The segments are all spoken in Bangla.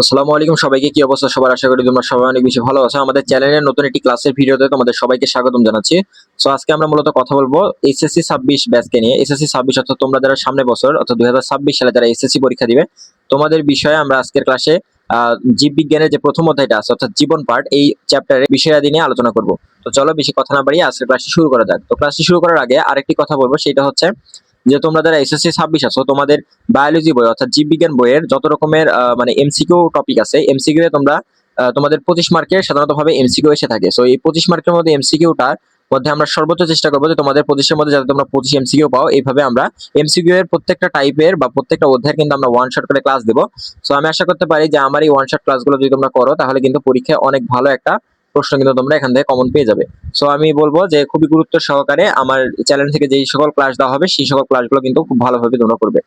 আসসালামু আলাইকুম সবাইকে, কি অবস্থা? সবার আশা করি তোমরা সবাই অনেক বেশি ভালো আছো। আমাদের চ্যানেলের নতুন একটি ক্লাসের ভিডিওতে তোমাদের সবাইকে স্বাগতম জানাচ্ছি। সো আজকে আমরা মূলত কথা বলব এসএসসি ছাব্বিশ ব্যাচকে নিয়ে। এসএসসি ছাব্বিশ অর্থাৎ তোমরা যারা সামনে বছর, অর্থাৎ দু হাজার ছাব্বিশ সালে যারা এসএসসি পরীক্ষা দিবে, তোমাদের বিষয়ে আমরা আজকের ক্লাসে জীববিজ্ঞানের যে প্রথম অধ্যায়টা আছে, অর্থাৎ জীবন পার্ট এই চ্যাপ্টারে বিষয়াদি নিয়ে আলোচনা করব। তো চলো বেশি কথা না বাড়িয়ে আজকের ক্লাসটি শুরু করা যাক। তো ক্লাসটি শুরু করার আগে আরেকটি কথা বলব, সেটা হচ্ছে যে তোমরা যারা এসএসসি ছাব্বিশ আছো, তোমাদের বায়োলজি বই অর্থাৎ জীববিজ্ঞান বইয়ের যত রকমের মানে এমসিকিউ টপিক আছে এমসিকিউ তোমরা তোমাদের পঁচিশ মার্কের সাধারণত ভাবে এমসিকিউ এসে থাকে। সো এই পঁচিশ মার্কের মধ্যে এমসিকিউটার মধ্যে আমরা সর্বোচ্চ চেষ্টা করব যে তোমাদের পঁচিশের মধ্যে যাতে তোমরা পঁচিশ এমসিকিউ পাও, এইভাবে আমরা এমসিকিউ এর প্রত্যেকটা টাইপের বা প্রত্যেকটা অধ্যায়ের কিন্তু আমরা ওয়ান শট করে ক্লাস দেবো। সো আমি আশা করতে পারি যে আমার এই ওয়ান শট ক্লাসগুলো যদি তোমরা করো, তাহলে কিন্তু পরীক্ষায় অনেক ভালো একটা প্রশ্ন কিন্তু তোমরা এখান থেকে কমন পেয়ে যাবে। সো আমি বলব যে খুবই গুরুত্ব সহকারে আমার চ্যানেল থেকে যেই সকল ক্লাস দেওয়া হবে, সেই সকল ক্লাসগুলো কিন্তু খুব ভালোভাবে তোমরা করবে।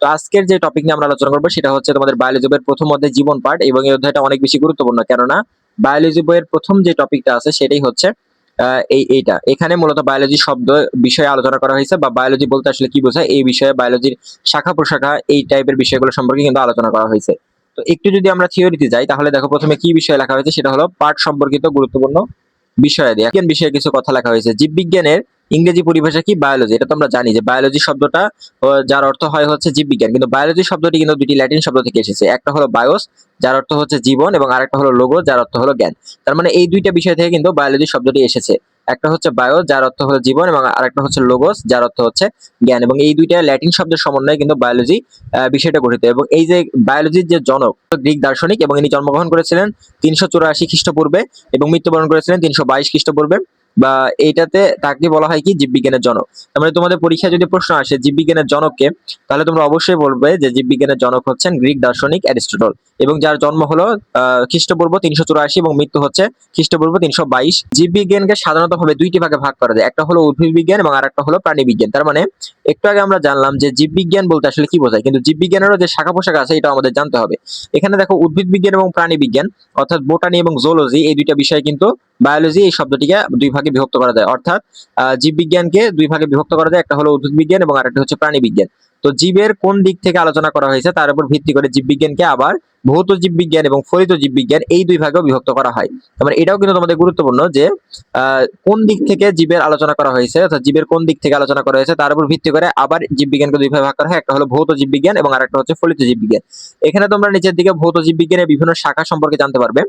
তো আজকের যে টপিক নিয়ে আমরা আলোচনা করব, সেটা হচ্ছে তোমাদের বায়োলজি বইয়ের প্রথম অধ্যায় জীবন পাঠ এবং এই অধ্যায়টা অনেক বেশি গুরুত্বপূর্ণ। কেননা বায়োলজি বইয়ের প্রথম যে টপিকটা আছে, সেটাই হচ্ছে এই এইটা। এখানে মূলত বায়োলজি শব্দ বিষয়ে আলোচনা করা হয়েছে বা বায়োলজি বলতে আসলে কি বোঝায়, এই বিষয়ে বায়োলজির শাখা প্রশাখা এই টাইপের বিষয়গুলো সম্পর্কে কিন্তু আলোচনা করা হয়েছে। তো একটু যদি আমরা থিওরিতে যাই, তাহলে দেখো প্রথমে কি বিষয় লেখা হয়েছে? সেটা হলো পাঠ সম্পর্কিত গুরুত্বপূর্ণ বিষয়াদি বিজ্ঞান বিষয়ে কিছু কথা লেখা হয়েছে। জীববিজ্ঞানের ইংরেজি পরিভাষা কি? বায়োলজি এটা তোমরা জানি যে বায়োলজি শব্দটা যার অর্থ হয় হচ্ছে জীববিজ্ঞান। কিন্তু বায়োলজি শব্দটি কিন্তু দুটি ল্যাটিন শব্দ থেকে এসেছে। একটা হলো বায়োস যার অর্থ হচ্ছে জীবন, এবং আরেকটা হলো লোগো যার অর্থ হলো জ্ঞান। তার মানে এই দুইটা বিষয় থেকে কিন্তু বায়োলজি শব্দটি এসেছে। একটা হচ্ছে বায়ো যার অর্থ হলো জীবন, এবং আরেকটা হচ্ছে লোগোস যার অর্থ হচ্ছে জ্ঞান। এবং এই দুইটা ল্যাটিন শব্দের সমন্বয়ে কিন্তু বায়োলজি বিষয়টা গঠিত। এবং এই যে বায়োলজির যে জনক গ্রিক দার্শনিক, এবং ইনি জন্মগ্রহণ করেছিলেন তিনশো চুরাশি খ্রিস্টপূর্বে, এবং মৃত্যুবরণ করেছিলেন তিনশো বাইশ খ্রিস্টপূর্বে। বা এইটাতে তাকে বলা হয় কি জীববিজ্ঞানের জনক। তার মানে তোমাদের পরীক্ষায় যদি প্রশ্ন আসে জীববিজ্ঞানের জনককে, তাহলে তোমরা অবশ্যই বলবে যে জীববিজ্ঞানের জনক হচ্ছেন গ্রিক দার্শনিক অ্যারিস্টটল এবং যার জন্ম হলো খ্রিস্টপূর্ব তিনশো চুরাশি এবং মৃত্যু হচ্ছে খ্রিস্টপূর্ব তিনশো বাইশ। জীববিজ্ঞানকে সাধারণত ভাবে দুইটি ভাগে ভাগ করা যায়, একটা হলো উদ্ভিদ বিজ্ঞান এবং আরেকটা হলো প্রাণী বিজ্ঞান তার মানে একটু আগে আমরা জানলাম যে জীববিজ্ঞান বলতে আসলে কি বোঝায়, কিন্তু জীববিজ্ঞানেরও যে শাখা পোশাক আছে এটা আমাদের জানতে হবে। এখানে দেখো উদ্ভিদ বিজ্ঞান এবং প্রাণী বিজ্ঞান অর্থাৎ বোটানি এবং জুলজি এই দুইটা বিষয় কিন্তু বায়োলজি এই শব্দটিকে দুই ভাগে বিভক্ত করা যায়। অর্থাৎ জীব জীববিজ্ঞানকে দুই ভাগে বিভক্ত করা যায়, একটা হলো উদ্ভিদ বিজ্ঞান এবং আরেকটা হচ্ছে প্রাণী বিজ্ঞান তো জীবের কোন দিক থেকে আলোচনা করা হয়েছে তার উপর ভিত্তি করে জীববিজ্ঞানকে আবার ভৌত জীববিজ্ঞান এবং ফলিত জীববিজ্ঞান এই দুই ভাগেও বিভক্ত করা হয়। তার মানে এটাও কিন্তু তোমাদের গুরুত্বপূর্ণ যে কোন দিক থেকে জীবের আলোচনা করা হয়েছে অর্থাৎ জীবের কোন দিক থেকে আলোচনা করা হয়েছে, তার উপর ভিত্তি করে আবার জীববিজ্ঞানকে দুই ভাগে ভাগ করা হয়। একটা হলো ভৌত জীববিজ্ঞান এবং আরেকটা হচ্ছে ফলিত জীববিজ্ঞান। এখানে তোমরা নিচের দিকে ভৌত জীববিজ্ঞানের বিভিন্ন শাখা সম্পর্কে জানতে পারবে,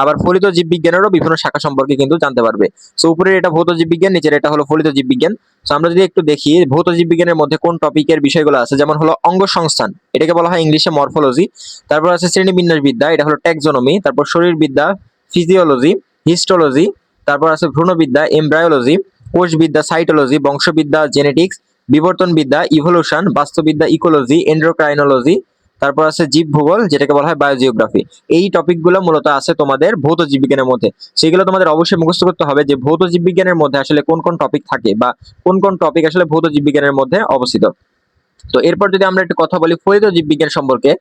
আবার ফলিত জীববিজ্ঞানেরও বিভিন্ন শাখা সম্পর্কে কিন্তু জানতে পারবে। সো উপরের এটা ভৌত জীববিজ্ঞান, নিচের এটা হলো ফলিত জীববিজ্ঞান। সো আমরা যদি একটু দেখি ভৌত জীববিজ্ঞানের মধ্যে কোন টপিকের বিষয়গুলো আছে, যেমন হলো অঙ্গ সংস্থান এটাকে বলা হয় ইংলিশে মরফোলজি। তারপর আছে শ্রেণীবিন্যাস বিদ্যা এটা হলো ট্যাক্সোনমি, তারপর শরীরবিদ্যা, ফিজিওলজি, হিস্টোলজি, তারপর আছে ভ্রূণবিদ্যা, এমব্রায়োলজি, কোষবিদ্যা, সাইটোলজি, বংশবিদ্যা, জেনেটিক্স, বিবর্তনবিদ্যা ইভলিউশন বাস্তুবিদ্যা, ইকোলজি এন্ড্রোক্রাইনোলজি তারপর আছে জীব ভূগোল যেটাকে বলা হয় বায়োজিওগ্রাফি। এই টপিকগুলো মূলত আছে তোমাদের ভৌত জীববিজ্ঞানের মধ্যে। সেগুলো তোমাদের অবশ্যই মুখস্থ করতে হবে যে ভৌত জীববিজ্ঞানের মধ্যে আসলে কোন কোন টপিক থাকে বা কোন কোন টপিক আসলে ভৌত জীববিজ্ঞানের মধ্যে অবস্থিত। তো এরপর যদি আমরা একটু কথা বলি ফলিত জীববিজ্ঞান সম্পর্কে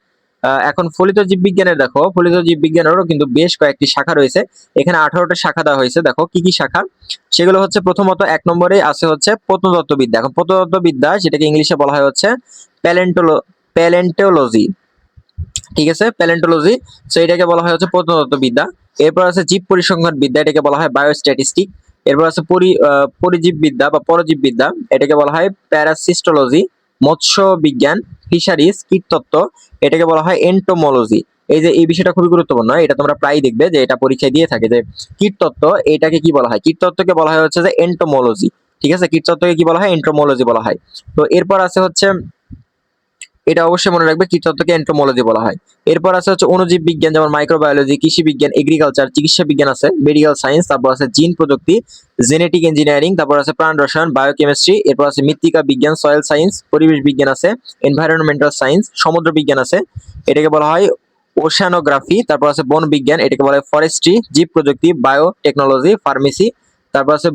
এখন ফলিত জীববিজ্ঞানের দেখো ফলিত জীববিজ্ঞানেরও কিন্তু বেশ কয়েকটি শাখা রয়েছে। এখানে আঠারোটা শাখা দেওয়া হয়েছে দেখো কি কি শাখা? সেগুলো হচ্ছে প্রথমত এক নম্বরে আছে হচ্ছে প্রত্নতত্ত্ববিদ্যা। এখন প্রত্নতত্ত্ববিদ্যা যেটাকে ইংলিশে বলা হয় হচ্ছে প্যালেন্টোলো প্যালেন্টোলজি। ঠিক আছে? প্যালেন্টোলজি সো এটাকে বলা হয় হচ্ছে প্রত্নতত্ত্ববিদ্যা। এরপর আছে জীব পরিসংখ্যান বিদ্যা এটাকে বলা হয় বায়োস্ট্যাটিস্টিক। এরপর আছে পরি আহ, পরিজীব বা পরজীব বিদ্যা এটাকে বলা হয় প্যারাসিস্টোলজি। মৎস্য বিজ্ঞান ফিশারিজ, কীটতত্ত্ব, এটাকে বলা হয় এন্টোমোলজি এই যে এই বিষয়টা খুবই গুরুত্বপূর্ণ, এটা তোমরা প্রায় দেখবে যে এটা পরীক্ষায় দিয়ে থাকে যে কীটতত্ত্ব, এটাকে কি বলা হয়? কীটতত্ত্বকে বলা হয় হচ্ছে যে এন্টোমোলজি ঠিক আছে? কীটতত্ত্বকে কি বলা হয়? এন্টোমোলজি বলা হয়। তো এরপর আছে হচ্ছে এটা অবশ্যই মনে রাখবে কীটতত্ত্বকে এন্টোমোলজি বলা হয়। এরপর আছে হচ্ছে অণুজীব বিজ্ঞান, যেমন মাইক্রোবায়োলজি কৃষি বিজ্ঞান এগ্রিকালচার চিকিৎসা বিজ্ঞান আছে মেডিকেল সায়েন্স তারপর আছে জিন প্রযুক্তি জেনেটিক ইঞ্জিনিয়ারিং তারপর আছে প্রাণ রসায়ন বায়োকেমিস্ট্রি এরপর আছে মৃত্তিকা বিজ্ঞান সয়েল সায়েন্স পরিবেশ বিজ্ঞান আছে এনভায়রনমেন্টাল সায়েন্স সমুদ্র বিজ্ঞান আছে, এটাকে বলা হয় ওশানোগ্রাফি তারপর আছে বন বিজ্ঞান, এটাকে বলা হয় ফরেস্ট্রি জীব প্রযুক্তি বায়ো টেকনোলজি ফার্মেসি তারপর আছে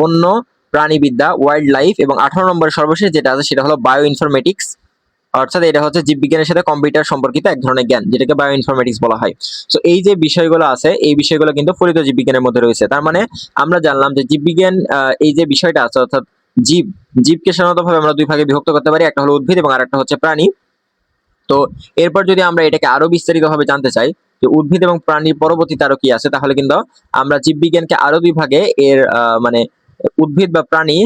বন্য প্রাণীবিদ্যা ওয়াইল্ড লাইফ এবং আঠারো নম্বরের সর্বশেষ যেটা আছে সেটা হলো বায়ো ইনফরমেটিক্স অর্থাৎ এটা হচ্ছে জীববিজ্ঞানের সাথে কম্পিউটার সম্পর্কিত এক ধরনের জ্ঞান, যেটাকে বায়ো ইনফরমেটিক্স বলা হয়। সো এই যে বিষয়গুলো আছে, এই বিষয়গুলো কিন্তু ফলিত জীববিজ্ঞানের মধ্যে রয়েছে। তার মানে আমরা জানলাম যে জীববিজ্ঞান এই যে বিষয়টা আছে, অর্থাৎ জীব, জীবকে সাধারণত ভাবে আমরা দুই ভাগে বিভক্ত করতে পারি, একটা হলো উদ্ভিদ এবং আরেকটা হচ্ছে প্রাণী। তো, এরপর যদি আমরা এটাকে আরও বিস্তারিতভাবে জানতে চাই, যে উদ্ভিদ এবং প্রাণীর পরবর্তীতে আরও কি আছে, তাহলে কিন্তু আমরা জীববিজ্ঞানকে আরও দুই ভাগে এর মানে উদ্ভিদ বা প্রাণী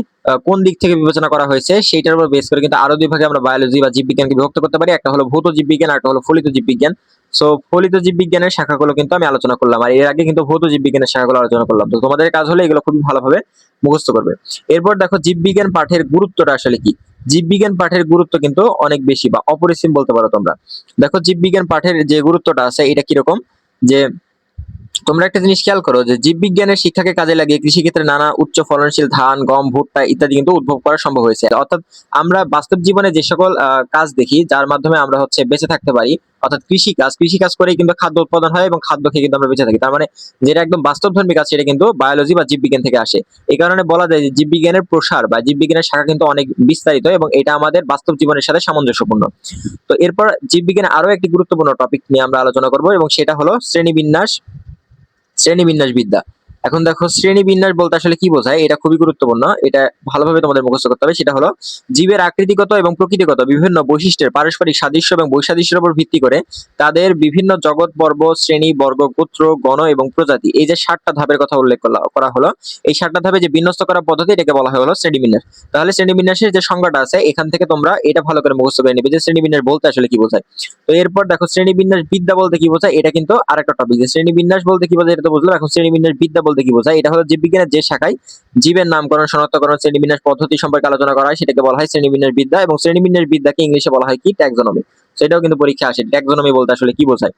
কোন দিক থেকে বিবেচনা করা হয়েছে সেইটার উপর বেস করে কিন্তু আরও দুই ভাগে আমরা বায়োলজি বা জীববিজ্ঞানকে বিভক্ত করতে পারি। একটা হলো ভৌত জীববিজ্ঞান আর একটা হলো ফলিত জীববিজ্ঞান। সো ফলিত জীববিজ্ঞানের শাখাগুলো কিন্তু আমি আলোচনা করলাম আর এর আগে কিন্তু ভৌত জীববিজ্ঞানের শাখাগুলো আলোচনা করলাম। তো তোমাদের কাজ হলো এগুলো খুবই ভালোভাবে মুখস্থ করবে। এরপর দেখো জীববিজ্ঞান পাঠের গুরুত্বটা আসলে কি? জীববিজ্ঞান পাঠের গুরুত্ব কিন্তু অনেক বেশি বা অপরিসীম বলতে পারো তোমরা। দেখো জীববিজ্ঞান পাঠের যে গুরুত্বটা আছে, এটা কীরকম? যে তোমরা একটা জিনিস খেয়াল করো যে জীববিজ্ঞানের শিক্ষাকে কাজে লাগিয়ে কৃষিক্ষেত্রে নানা উচ্চ ফলনশীল ধান, গম, ভুট্টা ইত্যাদি কিন্তু উদ্ভব করা সম্ভব হয়েছে। অর্থাৎ আমরা বাস্তব জীবনে যে সকল কাজ দেখি, যার মাধ্যমে আমরা হচ্ছে বেঁচে থাকতে পারি, অর্থাৎ কৃষি কাজ কৃষি কাজ করেই কিন্তু খাদ্য উৎপাদন হয় এবং খাদ্য খেয়ে কিন্তু আমরা বেঁচে থাকি। তার মানে যেটা একদম বাস্তবধর্মী কাজ, সেটা কিন্তু বায়োলজি বা জীববিজ্ঞান থেকে আসে। এই কারণে বলা যায় যে জীববিজ্ঞানের প্রসার বা জীববিজ্ঞানের শাখা কিন্তু অনেক বিস্তারিত এবং এটা আমাদের বাস্তব জীবনের সাথে সামঞ্জস্যপূর্ণ। তো এরপর জীববিজ্ঞানের আরও একটি গুরুত্বপূর্ণ টপিক নিয়ে আমরা আলোচনা করব এবং সেটা হলো শ্রেণীবিন্যাস শ্রেণীবিন্যাস বিদ্যা এখন দেখো, শ্রেণি বিন্যাস বলতে আসলে কি বোঝায়? এটা খুবই গুরুত্বপূর্ণ। এটা ভালোভাবে তোমাদের মুখস্থ করতে হবে। সেটা হলো, জীবের আকৃতিগত এবং প্রকৃতিগত বিভিন্ন বৈশিষ্ট্যের পারস্পরিক সাদৃশ্য এবং বৈসাদৃশ্যের উপর ভিত্তি করে তাদের বিভিন্ন জগৎ পর্ব শ্রেণি, বর্গ, গোত্র, গণ এবং প্রজাতি। এই যে ষাটটা ধাপের কথা উল্লেখ করা হলো, এই ষাটটা ধাপে যে বিন্যস্ত করা পদ্ধতি, এটাকে বলা হয় হলো শ্রেণীবিন্যাস তাহলে শ্রেণি বিন্যাসের যে সংজ্ঞাটা আছে, এখান থেকে তোমরা এটা ভালো করে মুখস্থ করে নেবে যে শ্রেণীবিন্যাস বলতে আসলে কি বোঝায়। তো এরপর দেখো, শ্রেণি বিন্যাস বিদ্যা বলতে কি বোঝায়? এটা কিন্তু আরেকটা টপিক যে শ্রেণি বিন্যাস বলতে কি বোঝায়, এটা তো বুঝলাম। এখন শ্রেণীবিন্যাস বিদ্যা বলতে কি বোঝায়? এটা হলো জীববিজ্ঞানের যে শাখায় জীবের নামকরণ শনাক্তকরণ শ্রেণীবিন্যাস পদ্ধতি সম্পর্কে আলোচনা করা হয়। সেটাকে বলা হয় শ্রেণীবিন্যাস বিদ্যা এবং শ্রেণীবিন্যাস বিদ্যাকে ইংলিশে বলা হয় কি? ট্যাক্সোনমি। সেটাও কিন্তু পরীক্ষা আসে। ট্যাক্সোনমি বলতে আসলে কি বোঝায়?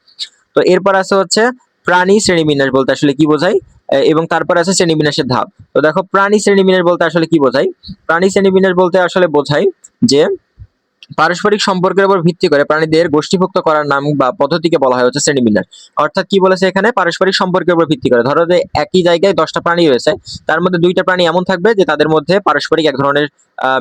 তো এরপর আছে হচ্ছে প্রাণী শ্রেণীবিন্যাস বলতে আসলে কি বোঝায়? এবং তারপর আছে শ্রেণীবিন্যাসের ধাপ। তো দেখো, প্রাণী শ্রেণীবিন্যাস বলতে আসলে কি বোঝায়? প্রাণী শ্রেণীবিন্যাস বলতে আসলে বোঝায় যে পারস্পরিক সম্পর্কের উপর ভিত্তি করে প্রাণীদের গোষ্ঠীভুক্ত করার নাম বা পদ্ধতিকে বলা হয় হচ্ছে শ্রেণীবিন্যাস। অর্থাৎ কি বলেছে এখানে? পারস্পরিক সম্পর্কের উপর ভিত্তি করে। ধরো যে একই জায়গায় দশটা প্রাণী রয়েছে, তার মধ্যে দুইটা প্রাণী এমন থাকবে যে তাদের মধ্যে পারস্পরিক এক ধরনের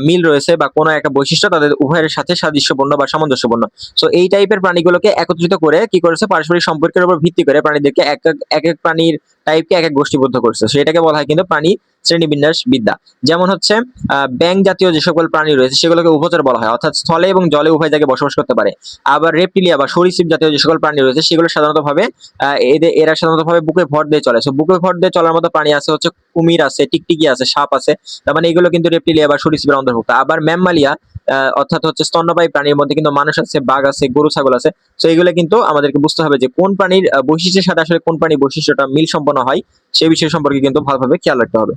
মিল রয়েছে বা কোনো একটা বৈশিষ্ট্য তাদের উভয়ের সাথে সাদৃশ্যপূর্ণ বা সামঞ্জস্যপূর্ণ। সো এই টাইপের প্রাণীগুলোকে একত্রিত করে কি করেছে? পারস্পরিক সম্পর্কের উপর ভিত্তি করে প্রাণীদেরকে এক এক প্রাণীর টাইপকে এক এক গোষ্ঠীবদ্ধ করছে। সো এটাকে বলা হয় কিন্তু প্রাণী শ্রেণীবিন্যাস বিদ্যা। যেমন হচ্ছে ব্যাং জাতীয় যে সকল প্রাণী রয়েছে, সেগুলোকে উভচর বলা হয়। অর্থাৎ স্থলে এবং জলে উভয় জায়গায় বসবাস করতে পারে। আবার রেপটিলিয়া বা সরীসৃপ জাতীয় যে সকল প্রাণী রয়েছে, সেগুলো সাধারণত ভাবে এদের, এরা সাধারণত ভাবে বুকে ভর দিয়ে চলে। সো বুকে ভর দিয়ে চলার মতো প্রাণী আছে, হচ্ছে কুমির আছে, টিকটিকি আছে, সাপ আছে। তার মানে এগুলো কিন্তু রেপটিলিয়া বা সরীসৃপের অন্তর্ভুক্ত। আবার ম্যামালিয়া অর্থাৎ হচ্ছে স্তন্যপায়ী প্রাণীর মধ্যে কিন্তু মানুষ আছে, বাঘ আছে, গরু, ছাগল আছে। তো এগুলো কিন্তু আমাদেরকে বুঝতে হবে যে কোন প্রাণীর বৈশিষ্ট্যের সাথে আসলে কোন প্রাণীর বৈশিষ্ট্যটা মিল সম্পন্ন হয়, সেই বিষয় সম্পর্কে কিন্তু ভালোভাবে খেয়াল রাখতে হবে।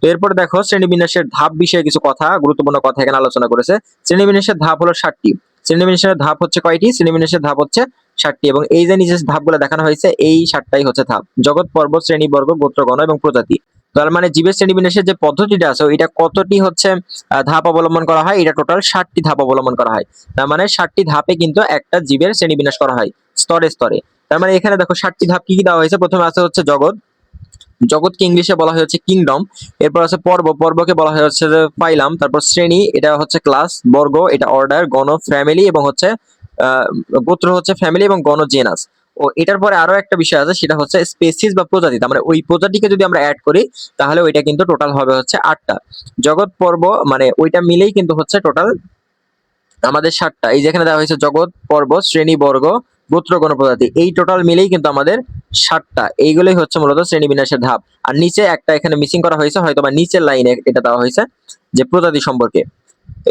তো এরপর দেখো, শ্রেণীবিন্যাসের ধাপ বিষয়ে কিছু কথা, গুরুত্বপূর্ণ কথা এখানে আলোচনা করেছে। শ্রেণীবিন্যাসের ধাপ হলো ষাটটি শ্রেণীবিন্যাসের ধাপ হচ্ছে কয়টি? শ্রেণীবিন্যাসের ধাপ হচ্ছে ষাটটি এবং এই যে নিচে ধাপগুলো দেখানো হয়েছে, এই ষাটটাই হচ্ছে ধাপ। জগৎ পর্ব শ্রেণীবর্গ গোত্রগণ এবং প্রজাতি। তার মানে জীবের শ্রেণীবিন্যাসের যে পদ্ধতিটা আছে, এটা কতটি হচ্ছে ধাপ অবলম্বন করা হয়? এটা টোটাল ষাটটি ধাপ অবলম্বন করা হয়। তার মানে ষাটটি ধাপে কিন্তু একটা জীবের শ্রেণীবিন্যাস করা হয়, স্তরে স্তরে। তার মানে এখানে দেখো ষাটটি ধাপ কি কি দেওয়া হয়েছে? প্রথমে আছে হচ্ছে জগৎ। জগৎকে ইংলিশে বলা হয় হচ্ছে কিংডম এরপর আছে পর্ব। পর্বকে বলা হয় হচ্ছে যে ফাইলাম তারপর শ্রেণি, এটা হচ্ছে ক্লাস বর্গ, এটা অর্ডার গণ ফ্যামিলি এবং হচ্ছে গোত্র হচ্ছে ফ্যামিলি এবং গণ জেনাস ও এটার পরে আরও একটা বিষয় আছে, সেটা হচ্ছে স্পেসিস বা প্রজাতি। তার মানে ওই প্রজাতিকে যদি আমরা অ্যাড করি, তাহলে ওইটা কিন্তু টোটাল হবে হচ্ছে আটটা। জগৎ পর্ব মানে ওইটা মিলেই কিন্তু হচ্ছে টোটাল আমাদের ষাটটা এই যেখানে দেওয়া হয়েছে জগৎ পর্ব, শ্রেণি বর্গ, গোত্র প্রজাতি, এই টোটাল মিলেই কিন্তু আমাদের ষাটটা এইগুলোই হচ্ছে মূলত শ্রেণি বিন্যাসের ধাপ। আর নিচে একটা এখানে মিসিং করা হয়েছে হয়তো বা নিচের লাইনে এটা দেওয়া হয়েছে যে প্রজাতি সম্পর্কে।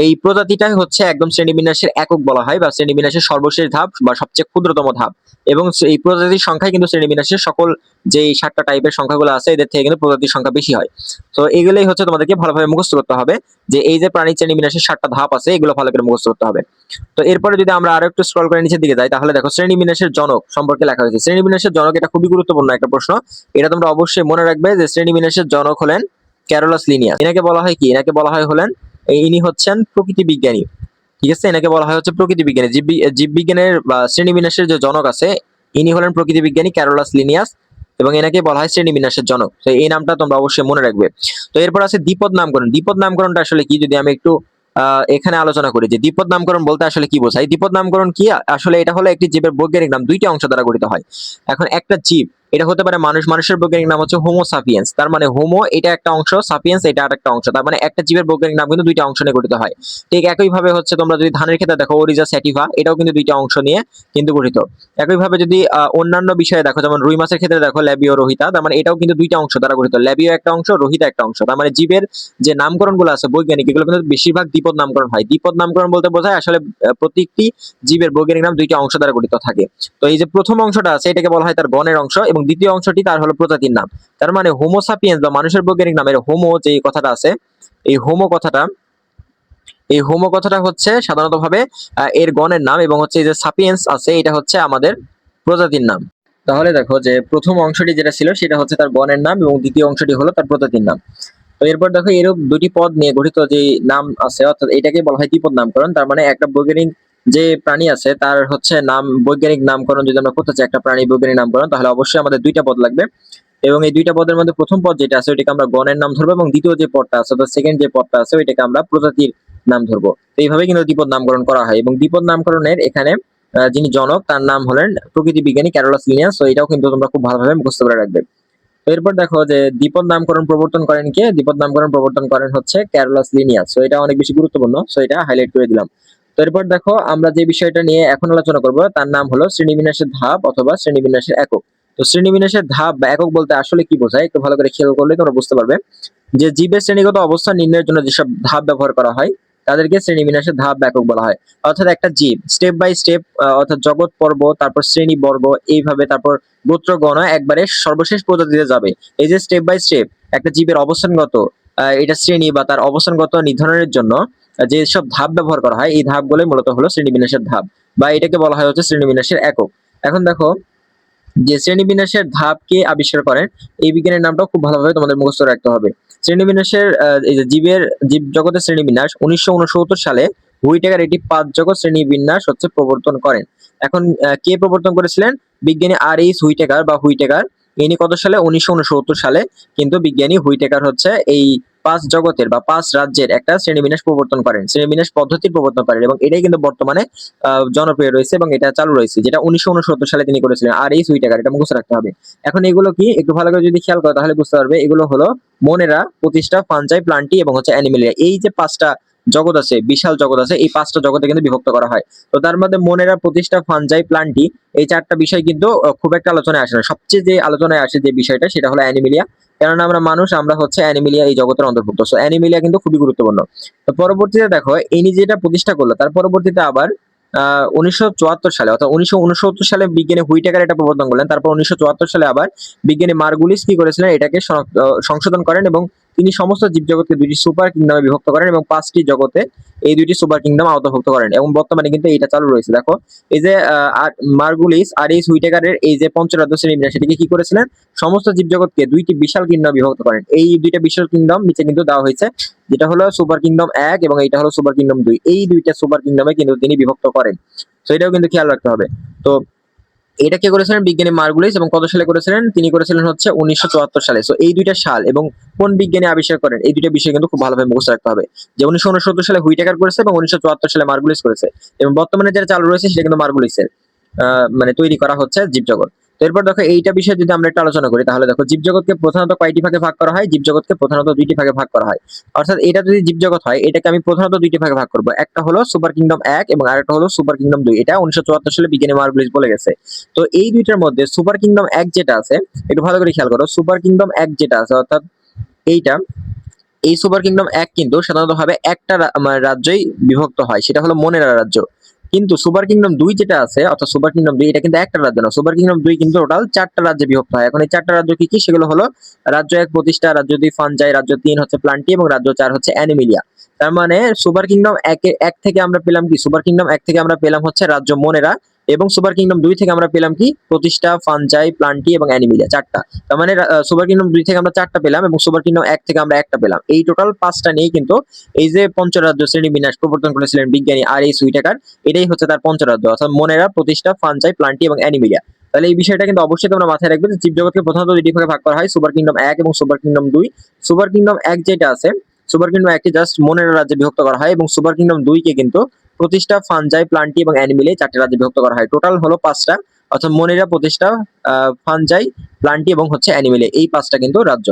এই প্রজাতিটাই হচ্ছে একদম শ্রেণীবিন্যাসের একক বলা হয় বা শ্রেণীবিন্যাসের সর্বশেষ ধাপ বা সবচেয়ে ক্ষুদ্রতম ধাপ। এবং এই প্রজাতির সংখ্যায় কিন্তু শ্রেণীবিন্যাসের সকল যে সাতটা টাইপের সংখ্যাগুলো আছে, এদের থেকে কিন্তু প্রজাতির সংখ্যা বেশি হয়। তো এগুলোই হচ্ছে তোমাদেরকে ভালোভাবে মুখস্থ করতে হবে যে এই যে প্রাণী শ্রেণীবিন্যাসের সাতটা ধাপ আছে, এগুলো ভালো করে মুখস্থ করতে হবে। তো এরপরে যদি আমরা আরও একটু স্ক্রল করে নিচের দিকে যাই, তাহলে দেখো শ্রেণীবিন্যাসের জনক সম্পর্কে লেখা হয়েছে। শ্রেণীবিন্যাসের জনক এটা খুবই গুরুত্বপূর্ণ একটা প্রশ্ন। এটা তোমরা অবশ্যই মনে রাখবে যে শ্রেণীবিন্যাসের জনক হলেন ক্যারোলাস লিনিয়াস এনাকে বলা হয় কি? এনাকে বলা হয় হলেন ইনি হচ্ছেন প্রকৃতি বিজ্ঞানী, ঠিক আছে? এনাকে বলা হয় হচ্ছে প্রকৃতি বিজ্ঞানী। জীব জীববিজ্ঞানের বা শ্রেণীবিন্যাসের যে জনক আছে, ইনি হলেন প্রকৃতি বিজ্ঞানী ক্যারোলাস লিনিয়াস, এবং এনাকে বলা হয় শ্রেণীবিন্যাসের জনক। তো এই নামটা তোমরা অবশ্যই মনে রাখবে। তো এরপর আছে দ্বিপদ নামকরণ। দ্বিপদ নামকরণটা আসলে কি? যদি আমি একটু এখানে আলোচনা করি যে দ্বিপদ নামকরণ বলতে আসলে কি বোঝায়? দ্বিপদ নামকরণ কি? আসলে এটা হলো একটি জীবের বৈজ্ঞানিক নাম, দুইটি অংশ দ্বারা গঠিত হয়। এখন একটা জীব এটা হতে পারে মানুষ, মানুষের বৈজ্ঞানিক নাম হচ্ছে হোমো সাপিয়েন্স তার মানে হোমো এটা একটা অংশ সাপিয়েন্স এটা আরেকটা অংশ। তার মানে একটা জীবের বৈজ্ঞানিক নাম কিন্তু দুইটা অংশ নিয়ে গঠিত হয়। ঠিক একইভাবে হচ্ছে তোমরা যদি ধানের ক্ষেত্রে দেখো ওরিজা স্যাটিভা এটাও কিন্তু দুইটা অংশ নিয়ে কিন্তু গঠিত। একইভাবে যদি অন্যান্য বিষয়ে দেখো, যেমন রুই মাছের ক্ষেত্রে দেখো ল্যাবিও রোহিতা তার মানে এটাও কিন্তু দুইটা অংশ দ্বারা গঠিত। ল্যাবিও একটা অংশ রোহিতা একটা অংশ। তার মানে জীবের যে নামকরণগুলো আছে বৈজ্ঞানিক, এগুলো কিন্তু বেশিরভাগ দ্বিপদ নামকরণ হয়। দ্বিপদ নামকরণ বলতে বোঝায় আসলে প্রত্যেকটি জীবের বৈজ্ঞানিক নাম দুইটা অংশ দ্বারা গঠিত থাকে। তো এই যে প্রথম অংশটা আছে, এটাকে বলা হয় তার গণের অংশ এবং দ্বিতীয় অংশটি তার হলো প্রজাতির নাম। তার মানে হোমোসাপিয়েন্স বা মানুষের বৈজ্ঞানিক নামের হোমো যে কথাটা আছে, এই হোমো কথাটা, এই হোমো কথাটা হচ্ছে সাধারণত ভাবে এর গণের নাম এবং হচ্ছে এই যে সাপিয়েন্স আছে, এটা হচ্ছে আমাদের প্রজাতির নাম। তাহলে দেখো যে প্রথম অংশটি যেটা ছিল, সেটা হচ্ছে তার গণের নাম এবং দ্বিতীয় অংশটি হলো তার প্রজাতির নাম। তো এরপর দেখো এরূপ দুটি পদ নিয়ে গঠিত যে নাম আছে, অর্থাৎ এটাকে বলা হয় দ্বিপদ নামকরণ, তার মানে একটা বৈজ্ঞানিক যে প্রাণী আছে, তার হচ্ছে নাম, বৈজ্ঞানিক নামকরণ যদি আমরা করতে চাই, একটা প্রাণী বৈজ্ঞানিক নামকরণ, তাহলে অবশ্যই আমাদের দুইটা পদ লাগবে। এবং এই দুইটা পদের মধ্যে প্রথম পদ যেটা আছে, ওইটাকে আমরা গণের নাম ধরবো এবং দ্বিতীয় যে পদটা আছে, অর্থাৎ সেকেন্ড যে পদটা আছে, ওইটাকে আমরা প্রজাতির নাম ধরবো। এইভাবে কিন্তু দ্বিপদ নামকরণ করা হয়। এবং দ্বিপদ নামকরণের এখানে যিনি জনক, তার নাম হলেন প্রকৃতি বিজ্ঞানী ক্যারোলাস লিনিয়াস। তো এটাও কিন্তু তোমরা খুব ভালোভাবে মুখস্থ করে রাখবে। এরপর দেখো যে দ্বিপদ নামকরণ প্রবর্তন করেন কে? দ্বিপদ নামকরণ প্রবর্তন করেন হচ্ছে ক্যারোলাস লিনিয়াস। তো এটা অনেক বেশি গুরুত্বপূর্ণ। সো এটা হাইলাইট করে দিলাম। এরপর দেখো, আমরা যে বিষয়টা নিয়ে এখন আলোচনা করব, তার নাম হলো শ্রেণীবিন্যাসের ধাপ অথবা শ্রেণীবিন্যাসের একক। তো শ্রেণীবিন্যাসের ধাপ বা একক বলতে আসলে কি বোঝায়? একটু ভালো করে খেয়াল করলে তোমরা বুঝতে পারবে। যে জীবের শ্রেণীগত অবস্থান নির্ণয়ের জন্য যেসব ধাপ ব্যবহার করা হয়, তাদেরকে শ্রেণীবিন্যাসের ধাপ একক বলা হয়। অর্থাৎ একটা জীব স্টেপ বাই স্টেপ অর্থাৎ জগৎ, পর্ব, তারপর শ্রেণি, বর্গ, এইভাবে তারপর গোত্র গণনা একবারে সর্বশেষ প্রজাতিতে যাবে। এই যে স্টেপ বাই স্টেপ একটা জীবের অবস্থানগত এটা শ্রেণি বা তার অবস্থানগত নির্ধারণের জন্য আহ, যে সব ধাপ ব্যবহার করা হয় এই ধাপগুলোই মূলত হলো শ্রেণীবিন্যাসের ধাপ বা এটাকে বলা হয় হচ্ছে শ্রেণীবিন্যাসের একক। এখন দেখো যে শ্রেণীবিন্যাসের ধাপ কে আবিষ্কার করেন এই বিজ্ঞানের নামটাও খুব ভালোভাবে তোমাদের মুখস্থ রাখতে হবে। শ্রেণীবিন্যাসের এই যে জীবের জীব জগতের শ্রেণীবিন্যাস উনিশশো উনসত্তর সালে হুইটেকার এটি পাঁচ জগৎ শ্রেণীবিন্যাস হচ্ছে প্রবর্তন করেন। এখন কে প্রবর্তন করেছিলেন? বিজ্ঞানী আর এইচ হুইটেকার বা হুইটেকার। ইনি কত সালে? উনিশশো উনসত্তর সালে। কিন্তু বিজ্ঞানী হুইটেকার হচ্ছে এই পাঁচ জগতের বা পাঁচ রাজ্যের একটা শ্রেণীবিন্যাস প্রবর্তন করেন, শ্রেণীবিন্যাস পদ্ধতি প্রবর্তন করেন এবং এটাই কিন্তু বর্তমানে জনপ্রিয় রয়েছে এবং এটা চালু রয়েছে, যেটা উনিশশো উনসত্তর সালে তিনি করেছিলেন। আর এই সুইটাকার এটা মুখস্থ রাখতে হবে। এখন এগুলো কি? একটু ভালো করে যদি খেয়াল করো তাহলে বুঝতে পারবে, এগুলো হলো মনেরা, প্রতিষ্ঠা ফানজাই প্লান্টি এবং হচ্ছে অ্যানিমেলিয়া। এই যে পাঁচটা জগৎ আছে, বিশাল জগৎ আছে, এই পাঁচটা জগতে কিন্তু বিভক্ত করা হয়। তো তার মধ্যে মনেরা, প্রতিষ্ঠা ফানজাই প্লান্টি, এই চারটা বিষয় কিন্তু খুব একটা আলোচনায় আসে না। সবচেয়ে যে আলোচনায় আসে যে বিষয়টা, সেটা হলো অ্যানিমেলিয়া। কেননা আমরা মানুষ, আমরা হচ্ছে অ্যানিমিলিয়া এই জগতের অন্তর্ভুক্ত। সো অ্যানিমিলিয়া কিন্তু খুবই গুরুত্বপূর্ণ। তো পরবর্তীতে দেখো, ইনি যেটা প্রতিষ্ঠা করল, তার পরবর্তীতে আবার উনিশশো চুয়াত্তর সালে, অর্থাৎ উনিশশো উনসত্তর সালে বিজ্ঞানী হুইটেকার এটা প্রবর্তন করলেন, তারপর উনিশশো চুয়াত্তর সালে আবার বিজ্ঞানী মার্গুলিস কি করেছিলেন, এটাকে সংশোধন করেন এবং তিনি সমস্ত জীবজগৎকে দুইটি সুপার কিংডমে বিভক্ত করেন এবং পাঁচটি জগতে এই দুইটি সুপার কিংডম আওতাভুক্ত করেন এবং বর্তমানে কিন্তু এটা চালু রয়েছে। দেখো, এই যে মার্গুলিস আর এই হুইটেকারের এই যে পঞ্চরাজ্য শ্রেণীবিন্যাস সেটিকে কি করেছিলেন? সমস্ত জীবজগৎকে দুইটি বিশাল কিংডম বিভক্ত করেন। এই দুইটা বিশাল কিংডম নিচে কিন্তু দেওয়া হয়েছে, যেটা হলো সুপার কিংডম এক এবং এটা হলো সুপার কিংডম দুই। এই দুইটা সুপার কিংডমে কিন্তু তিনি বিভক্ত করেন। তো এটাও কিন্তু খেয়াল রাখতে হবে। তো এটা কে করেছিলেন? বিজ্ঞানী মার্গুলিস এবং কত সালে করেছিলেন? তিনি করেছিলেন হচ্ছে উনিশশো চুয়াত্তর সালে। তো এই দুইটা সাল এবং কোন বিজ্ঞানী আবিষ্কার করেন? এই দুইটা বিষয় কিন্তু খুব ভালোভাবে মুখস্থ রাখতে হবে। যে উনিশশো উনসত্তর সালে হুইটাকার করেছে এবং উনিশশো চুয়াত্তর সালে মার্গুলিস করেছে। এবং বর্তমানে যেটা চালু রয়েছে, সেটা কিন্তু মার্গুলিসের মানে তৈরি করা হচ্ছে জীবজগৎ। তো এরপর দেখো এইটা বিষয়ে যদি আমরা একটু আলোচনা করি, তাহলে দেখো জীবজগৎকে প্রধানত কয়টি ভাগে ভাগ করা হয়? জীবজগৎকে প্রধানত দুইটি ভাগে ভাগ করা হয়। অর্থাৎ এটা যদি জীবজগৎ হয়, এটাকে আমি প্রধানত দুইটি ভাগে ভাগ করব। একটা হলো সুপার কিংডম এক এবং আরেকটা হলো সুপার কিংডম দুই। এটা উনিশশো চুয়াত্তর সালে বিজ্ঞানী মার্গুলিস বলে গেছে। তো এই দুইটার মধ্যে সুপার কিংডম এক যেটা আছে, একটু ভালো করে খেয়াল করো, সুপার কিংডম এক যেটা আছে, অর্থাৎ এইটা, এই সুপার কিংডম এক কিন্তু সাধারণত ভাবে একটা মানে রাজ্যই বিভক্ত হয়, সেটা হলো মনেরা রাজ্য। কিন্তু সুপার কিংডম দুই যেটা আছে, অর্থাৎ সুপার কিংডম দুই, এটা কিন্তু একটা রাজ্য না। সুপার কিংডম দুই কিন্তু টোটাল চারটা রাজ্যে বিভক্ত হয়। এখন এই চারটা রাজ্য কি কি? সেগুলো হলো রাজ্য এক প্রতিষ্ঠা, রাজ্য দুই ফানজাই রাজ্য তিন হচ্ছে প্লান্টি এবং রাজ্য চার হচ্ছে অ্যানিমিলিয়া। তার মানে সুপার কিংডম এক এক থেকে আমরা পেলাম কি? সুপার কিংডম এক থেকে আমরা পেলাম হচ্ছে রাজ্য মনেরা। এবং সুপার কিংডম দুই থেকে আমরা পেলাম কি? প্রতিষ্ঠা, ফানজাই, প্লান্টি এবং অ্যানিমিলিয়া চারটা। তার মানে সুপার কিংডম দুই থেকে আমরা চারটা পেলাম এবং সুপার কিংডম এক থেকে আমরা একটা পেলাম। এই টোটাল পাঁচটা নিয়ে কিন্তু এই যে পঞ্চরাজ্য শ্রেণি বিন্যাস প্রবর্তন করেছিলেন বিজ্ঞানী আর এই সুইটাকার এটাই হচ্ছে তার পঞ্চরাজ্য অর্থাৎ মনেরা, প্রতিষ্ঠা, ফানজাই, প্লান্টি এবং অ্যানিমিলিয়া। তাহলে এই বিষয়টা কিন্তু অবশ্যই তোমরা মাথায় রাখবে যে জীবজগৎকে প্রধানত দুইটি ভাগে ভাগ করা হয়, সুপার কিংডম এক এবং সুপার কিংডম দুই। সুপার কিংডম এক যেটা আছে, সুপার কিংডম একটি জাস্ট মনের রাজ্যে বিভক্ত করা হয় এবং সুপার কিংডম দুইকে কিন্তু প্রতিষ্ঠা ফানজাই, প্লান্টি এবং অ্যানিমিলে চারটি রাজ্যে বিভক্ত করা হয়। টোটাল হলো পাঁচটা। অর্থাৎ মনিরা প্রতিষ্ঠা ফানজাই, প্লান্টি এবং হচ্ছে অ্যানিমেলে। এই পাঁচটা কিন্তু রাজ্য।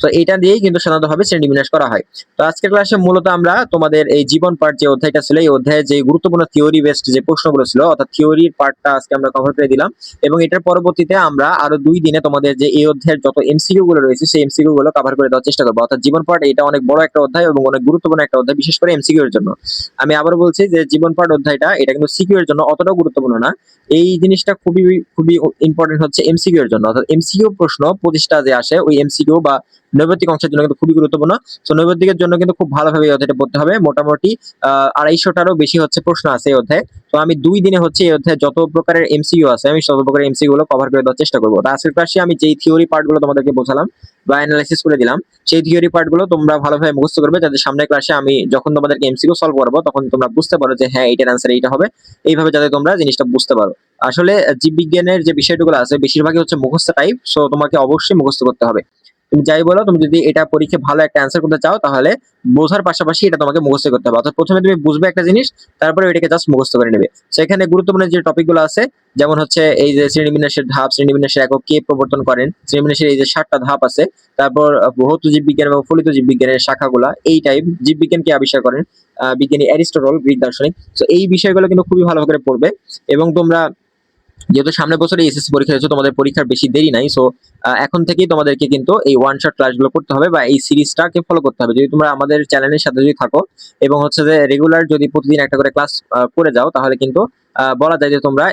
তো এটা দিয়েই কিন্তু সাধারণত ভাবে শ্রেণি বিন্যাস করা হয়। তো আজকের ক্লাসে মূলত আমরা তোমাদের এই জীবন পাঠ যে অধ্যায়টা ছিল, এই অধ্যায়ে যে গুরুত্বপূর্ণ থিওরি বেসড যে প্রশ্নগুলো ছিল, অর্থাৎ থিওরির পার্টটা আজকে আমরা কভার করে দিলাম এবং এটার পরবর্তীতে আমরা আরও দুই দিনে তোমাদের যে এই অধ্যায়ের যত এমসিকিউ গুলো রয়েছে, সেই এমসিকিউ গুলো কভার করে দেওয়ার চেষ্টা করব। অর্থাৎ জীবন পাঠ এটা অনেক বড় একটা অধ্যায় এবং অনেক গুরুত্বপূর্ণ একটা অধ্যায়, বিশেষ করে এমসিকিউ এর জন্য। আমি আবার বলছি যে জীবন পাঠ অধ্যায়টা, এটা কিন্তু সিকিউ এর জন্য অতটাও গুরুত্বপূর্ণ না। এই জিনিসটা খুবই খুবই ইম্পর্টেন্ট হচ্ছে এমসিকিউ এর জন্য। অর্থাৎ এমসিকিউ প্রশ্ন প্রতিষ্ঠা যে আসে, ওই এমসিকিউ বা নৈবেদিক অংশের জন্য কিন্তু খুবই গুরুত্বপূর্ণ। তো নৈবেদিকের জন্য কিন্তু খুব ভালোভাবে এই অধ্যায়টা পড়তে হবে। মোটামুটি, আহ, আড়াইশোটারও বেশি হচ্ছে প্রশ্ন আছে এই অধ্যায়। তো আমি দুই দিনে হচ্ছে এই অধ্যায়ে যত প্রকারের এমসিকিউ আছে, আমি তত প্রকারের এমসিকিউ গুলো কভার করে দেওয়ার চেষ্টা করব। আজকের ক্লাসে আমি যেই থিওরি পার্টগুলো তোমাদেরকে বোঝালাম বা অ্যানালাইসিস করে দিলাম, সেই থিওরি পার্টগুলো তোমরা ভালোভাবে মুখস্থ করবে যাতে সামনের ক্লাসে আমি যখন তোমাদেরকে এমসিকিউ সলভ করব, তখন তোমরা বুঝতে পারো যে হ্যাঁ এটার অ্যান্সার এইটা হবে। এইভাবে যাতে তোমরা জিনিসটা বুঝতে পারো। আসলে জীববিজ্ঞানের যে বিষয়গুলো আছে, বেশিরভাগই হচ্ছে মুখস্থ টাইপ সো তোমাকে অবশ্যই মুখস্থ করতে হবে। তুমি যাই বলো, তুমি যদি এটা পরীক্ষা ভালো একটা অ্যান্সার করতে চাও, তাহলে বোঝার পাশাপাশি এটা তোমাকে মুখস্থ করতে হবে। অর্থাৎ প্রথমে তুমি বুঝবে একটা জিনিস, তারপরে এটাকে জাস্ট মুখস্থ করে নেবে। সেখানে গুরুত্বপূর্ণ যে টপিকগুলো আছে, যেমন হচ্ছে এই যে শ্রেণীবিন্যাসের ধাপ, শ্রেণীবিন্যাসের একক কে প্রবর্তন করেন, শ্রেণীবিন্যাসের এই যে সাতটা ধাপ আছে, তারপর ভৌত জীববিজ্ঞান এবং ফলিত জীববিজ্ঞানের শাখাগুলা, এই টাইপ জীববিজ্ঞানকে আবিষ্কার করেন বিজ্ঞানী অ্যারিস্টটল, গ্রিক দার্শনিক। তো এই বিষয়গুলো কিন্তু খুবই ভালো করে পড়বে এবং তোমরা যেহেতু সামনের বছরে এসএসসি পরীক্ষা হচ্ছে তোমাদের পরীক্ষার বেশি দেরি নাই। সো এখন থেকেই তোমাদেরকে কিন্তু এই ওয়ান শট ক্লাসগুলো করতে হবে বা এই সিরিজটাকে ফলো করতে হবে। যদি তোমরা আমাদের চ্যানেলের সাথে যদি থাকো এবং হচ্ছে যে রেগুলার যদি প্রতিদিন একটা করে ক্লাস করে যাও, তাহলে কিন্তু বলা যায় যে তোমরা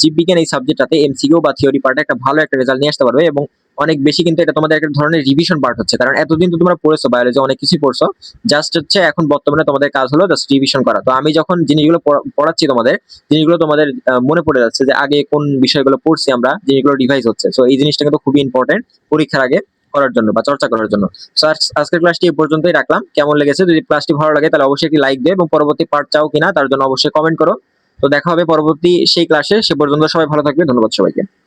জীববিজ্ঞান এই সাবজেক্টটাতে এমসিকিউ বা থিওরি পার্টে একটা ভালো একটা রেজাল্ট নিয়ে আসতে পারবে এবং অনেক বেশি কিন্তু এটা তোমাদের একটা ধরনের রিভিশন পার্ট হচ্ছে। কারণ এতদিন তো তোমরা পড়েছো বায়োলজি অনেক কিছুই পড়ছো। জাস্ট হচ্ছে এখন বর্তমানে তোমাদের কাজ হলো জাস্ট রিভিশন করা। তো আমি যখন জিনিসগুলো পড়া- পড়াচ্ছি তোমাদের, জিনিসগুলো তোমাদের মনে পড়ে যাচ্ছে যে আগে কোন বিষয়গুলো পড়ছি আমরা, জিনিসগুলো রিভাইজ হচ্ছে। সো এই জিনিসটা কিন্তু খুবই ইম্পর্টেন্ট পরীক্ষার আগে করার জন্য বা চর্চা করার জন্য। সো আজকের ক্লাসটি এই পর্যন্তই রাখলাম। কেমন লেগেছে? যদি ক্লাসটি ভালো লাগে তাহলে অবশ্যই একটি লাইক দিও এবং পরবর্তী পার্ট চাও কিনা তার জন্য অবশ্যই কমেন্ট করো। তো দেখা হবে পরবর্তী সেই ক্লাসে সে পর্যন্ত সবাই ভালো থাকবে। ধন্যবাদ সবাইকে।